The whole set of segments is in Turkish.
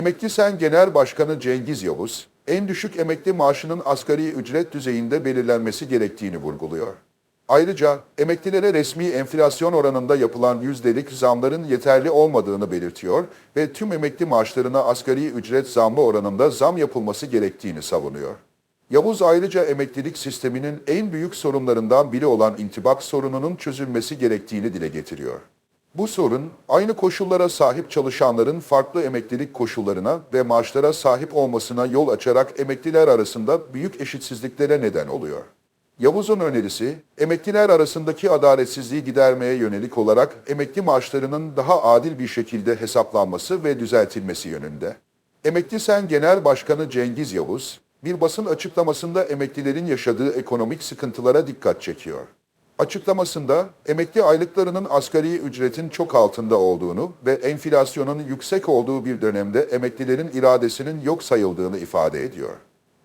Emekli Sen Genel Başkanı Cengiz Yavuz, en düşük emekli maaşının asgari ücret düzeyinde belirlenmesi gerektiğini vurguluyor. Ayrıca emeklilere resmi enflasyon oranında yapılan yüzdelik zamların yeterli olmadığını belirtiyor ve tüm emekli maaşlarına asgari ücret zammı oranında zam yapılması gerektiğini savunuyor. Yavuz ayrıca emeklilik sisteminin en büyük sorunlarından biri olan intibak sorununun çözülmesi gerektiğini dile getiriyor. Bu sorun aynı koşullara sahip çalışanların farklı emeklilik koşullarına ve maaşlara sahip olmasına yol açarak emekliler arasında büyük eşitsizliklere neden oluyor. Yavuz'un önerisi, emekliler arasındaki adaletsizliği gidermeye yönelik olarak emekli maaşlarının daha adil bir şekilde hesaplanması ve düzeltilmesi yönünde. Emekli Sen Genel Başkanı Cengiz Yavuz, bir basın açıklamasında emeklilerin yaşadığı ekonomik sıkıntılara dikkat çekiyor. Açıklamasında emekli aylıklarının asgari ücretin çok altında olduğunu ve enflasyonun yüksek olduğu bir dönemde emeklilerin iradesinin yok sayıldığını ifade ediyor.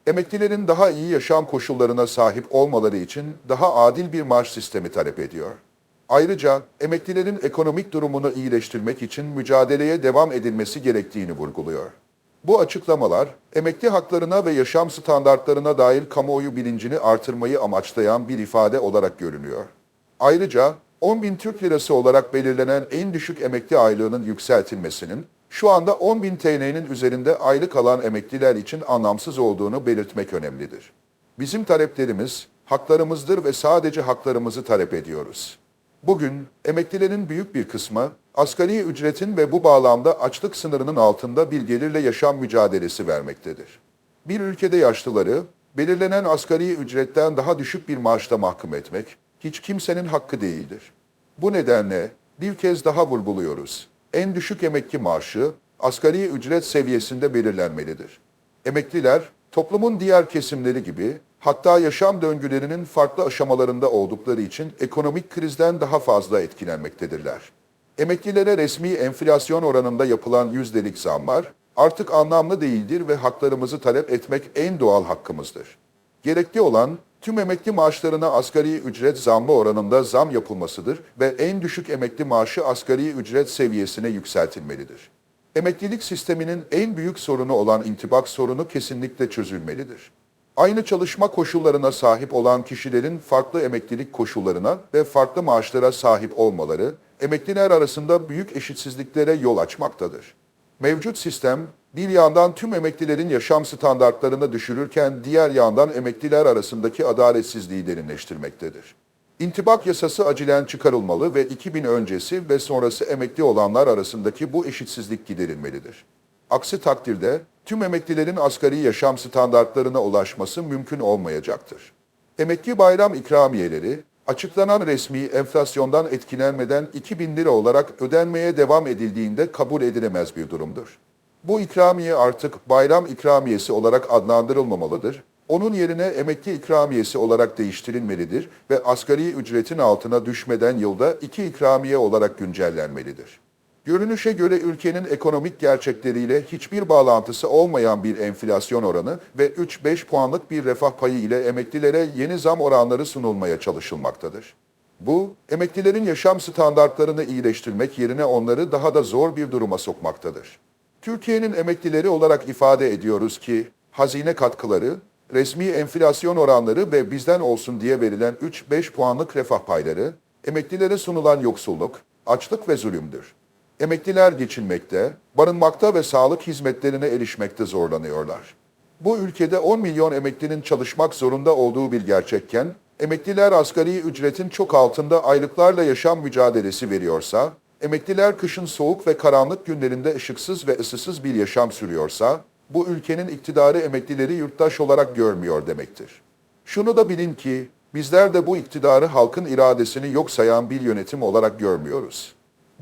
Emeklilerin daha iyi yaşam koşullarına sahip olmaları için daha adil bir maaş sistemi talep ediyor. Ayrıca emeklilerin ekonomik durumunu iyileştirmek için mücadeleye devam edilmesi gerektiğini vurguluyor. Bu açıklamalar, emekli haklarına ve yaşam standartlarına dair kamuoyu bilincini artırmayı amaçlayan bir ifade olarak görünüyor. Ayrıca 10 bin Türk lirası olarak belirlenen en düşük emekli aylığının yükseltilmesinin, şu anda 10 bin TL'nin üzerinde aylık alan emekliler için anlamsız olduğunu belirtmek önemlidir. Bizim taleplerimiz haklarımızdır ve sadece haklarımızı talep ediyoruz. Bugün emeklilerin büyük bir kısmı asgari ücretin ve bu bağlamda açlık sınırının altında bir gelirle yaşam mücadelesi vermektedir. Bir ülkede yaşlıları belirlenen asgari ücretten daha düşük bir maaşla mahkum etmek hiç kimsenin hakkı değildir. Bu nedenle bir kez daha vurguluyoruz. En düşük emekli maaşı asgari ücret seviyesinde belirlenmelidir. Emekliler toplumun diğer kesimleri gibi hatta yaşam döngülerinin farklı aşamalarında oldukları için ekonomik krizden daha fazla etkilenmektedirler. Emeklilere resmi enflasyon oranında yapılan yüzdelik zamlar artık anlamlı değildir ve haklarımızı talep etmek en doğal hakkımızdır. Gerekli olan tüm emekli maaşlarına asgari ücret zammı oranında zam yapılmasıdır ve en düşük emekli maaşı asgari ücret seviyesine yükseltilmelidir. Emeklilik sisteminin en büyük sorunu olan intibak sorunu kesinlikle çözülmelidir. Aynı çalışma koşullarına sahip olan kişilerin farklı emeklilik koşullarına ve farklı maaşlara sahip olmaları, emekliler arasında büyük eşitsizliklere yol açmaktadır. Mevcut sistem, bir yandan tüm emeklilerin yaşam standartlarını düşürürken diğer yandan emekliler arasındaki adaletsizliği derinleştirmektedir. İntibak yasası acilen çıkarılmalı ve 2000 öncesi ve sonrası emekli olanlar arasındaki bu eşitsizlik giderilmelidir. Aksi takdirde tüm emeklilerin asgari yaşam standartlarına ulaşması mümkün olmayacaktır. Emekli bayram ikramiyeleri açıklanan resmi enflasyondan etkilenmeden 2000 lira olarak ödenmeye devam edildiğinde kabul edilemez bir durumdur. Bu ikramiye artık bayram ikramiyesi olarak adlandırılmamalıdır. Onun yerine emekli ikramiyesi olarak değiştirilmelidir ve asgari ücretin altına düşmeden yılda iki ikramiye olarak güncellenmelidir. Görünüşe göre ülkenin ekonomik gerçekleriyle hiçbir bağlantısı olmayan bir enflasyon oranı ve 3-5 puanlık bir refah payı ile emeklilere yeni zam oranları sunulmaya çalışılmaktadır. Bu, emeklilerin yaşam standartlarını iyileştirmek yerine onları daha da zor bir duruma sokmaktadır. Türkiye'nin emeklileri olarak ifade ediyoruz ki, hazine katkıları, resmi enflasyon oranları ve bizden olsun diye verilen 3-5 puanlık refah payları, emeklilere sunulan yoksulluk, açlık ve zulümdür. Emekliler geçinmekte, barınmakta ve sağlık hizmetlerine erişmekte zorlanıyorlar. Bu ülkede 10 milyon emeklinin çalışmak zorunda olduğu bir gerçekken, emekliler asgari ücretin çok altında aylıklarla yaşam mücadelesi veriyorsa, emekliler kışın soğuk ve karanlık günlerinde ışıksız ve ısısız bir yaşam sürüyorsa, bu ülkenin iktidarı emeklileri yurttaş olarak görmüyor demektir. Şunu da bilin ki, bizler de bu iktidarı halkın iradesini yok sayan bir yönetim olarak görmüyoruz.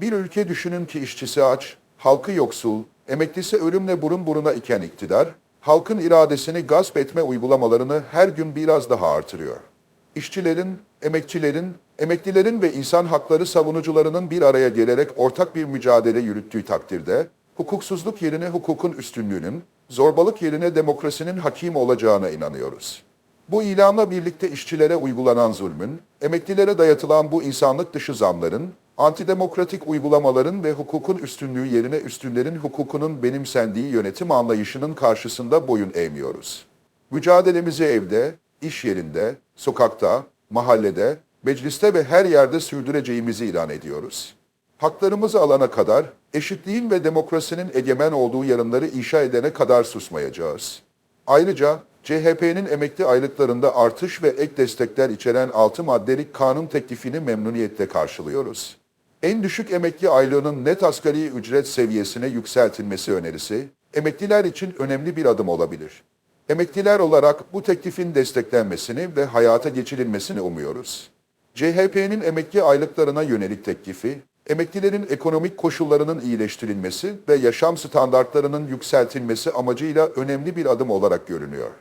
Bir ülke düşünün ki işçisi aç, halkı yoksul, emeklisi ölümle burun buruna iken iktidar, halkın iradesini gasp etme uygulamalarını her gün biraz daha artırıyor. İşçilerin, emekçilerin, emeklilerin ve insan hakları savunucularının bir araya gelerek ortak bir mücadele yürüttüğü takdirde, hukuksuzluk yerine hukukun üstünlüğünün, zorbalık yerine demokrasinin hakim olacağına inanıyoruz. Bu ilanla birlikte işçilere uygulanan zulmün, emeklilere dayatılan bu insanlık dışı zamların, Antidemokratik uygulamaların ve hukukun üstünlüğü yerine üstünlerin hukukunun benimsendiği yönetim anlayışının karşısında boyun eğmiyoruz. Mücadelemizi evde, iş yerinde, sokakta, mahallede, mecliste ve her yerde sürdüreceğimizi ilan ediyoruz. Haklarımızı alana kadar, eşitliğin ve demokrasinin egemen olduğu yarınları inşa edene kadar susmayacağız. Ayrıca CHP'nin emekli aylıklarında artış ve ek destekler içeren 6 maddelik kanun teklifini memnuniyetle karşılıyoruz. En düşük emekli aylığının net asgari ücret seviyesine yükseltilmesi önerisi, emekliler için önemli bir adım olabilir. Emekliler olarak bu teklifin desteklenmesini ve hayata geçirilmesini umuyoruz. CHP'nin emekli aylıklarına yönelik teklifi, emeklilerin ekonomik koşullarının iyileştirilmesi ve yaşam standartlarının yükseltilmesi amacıyla önemli bir adım olarak görünüyor.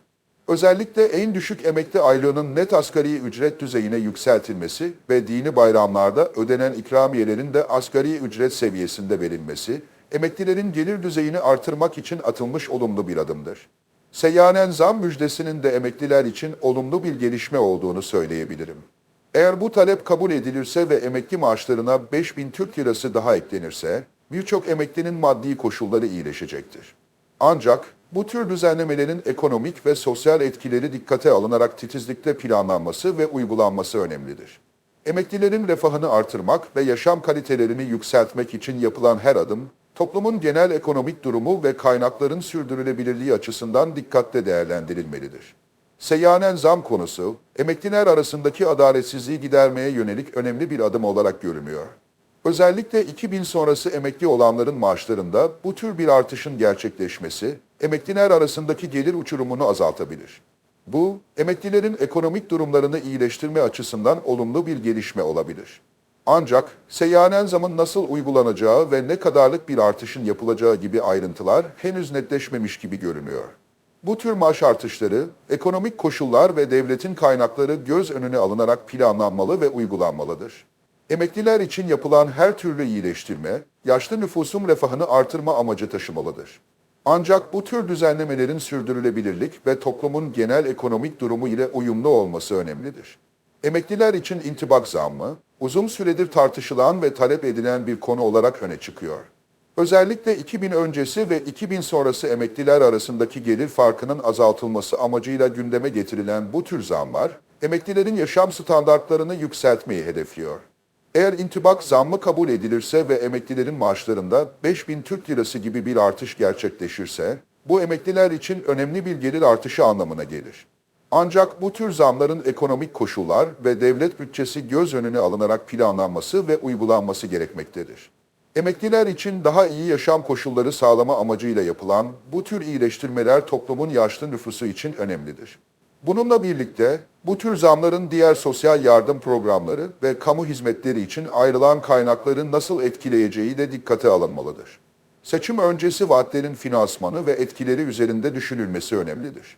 Özellikle en düşük emekli aylığının net asgari ücret düzeyine yükseltilmesi ve dini bayramlarda ödenen ikramiyelerin de asgari ücret seviyesinde verilmesi, emeklilerin gelir düzeyini artırmak için atılmış olumlu bir adımdır. Seyyanen zam müjdesinin de emekliler için olumlu bir gelişme olduğunu söyleyebilirim. Eğer bu talep kabul edilirse ve emekli maaşlarına 5000 Türk lirası daha eklenirse, birçok emeklinin maddi koşulları iyileşecektir. Ancak bu tür düzenlemelerin ekonomik ve sosyal etkileri dikkate alınarak titizlikle planlanması ve uygulanması önemlidir. Emeklilerin refahını artırmak ve yaşam kalitelerini yükseltmek için yapılan her adım, toplumun genel ekonomik durumu ve kaynakların sürdürülebilirliği açısından dikkatle değerlendirilmelidir. Seyyanen zam konusu, emekliler arasındaki adaletsizliği gidermeye yönelik önemli bir adım olarak görünüyor. Özellikle 2000 sonrası emekli olanların maaşlarında bu tür bir artışın gerçekleşmesi, emekliler arasındaki gelir uçurumunu azaltabilir. Bu, emeklilerin ekonomik durumlarını iyileştirme açısından olumlu bir gelişme olabilir. Ancak seyyanen zamın nasıl uygulanacağı ve ne kadarlık bir artışın yapılacağı gibi ayrıntılar henüz netleşmemiş gibi görünüyor. Bu tür maaş artışları, ekonomik koşullar ve devletin kaynakları göz önüne alınarak planlanmalı ve uygulanmalıdır. Emekliler için yapılan her türlü iyileştirme, yaşlı nüfusun refahını artırma amacı taşımalıdır. Ancak bu tür düzenlemelerin sürdürülebilirlik ve toplumun genel ekonomik durumu ile uyumlu olması önemlidir. Emekliler için intibak zammı, uzun süredir tartışılan ve talep edilen bir konu olarak öne çıkıyor. Özellikle 2000 öncesi ve 2000 sonrası emekliler arasındaki gelir farkının azaltılması amacıyla gündeme getirilen bu tür zamlar, emeklilerin yaşam standartlarını yükseltmeyi hedefliyor. Eğer intibak zammı kabul edilirse ve emeklilerin maaşlarında 5000 Türk lirası gibi bir artış gerçekleşirse, bu emekliler için önemli bir gelir artışı anlamına gelir. Ancak bu tür zamların ekonomik koşullar ve devlet bütçesi göz önüne alınarak planlanması ve uygulanması gerekmektedir. Emekliler için daha iyi yaşam koşulları sağlama amacıyla yapılan bu tür iyileştirmeler toplumun yaşlı nüfusu için önemlidir. Bununla birlikte bu tür zamların diğer sosyal yardım programları ve kamu hizmetleri için ayrılan kaynakları nasıl etkileyeceği de dikkate alınmalıdır. Seçim öncesi vaatlerin finansmanı ve etkileri üzerinde düşünülmesi önemlidir.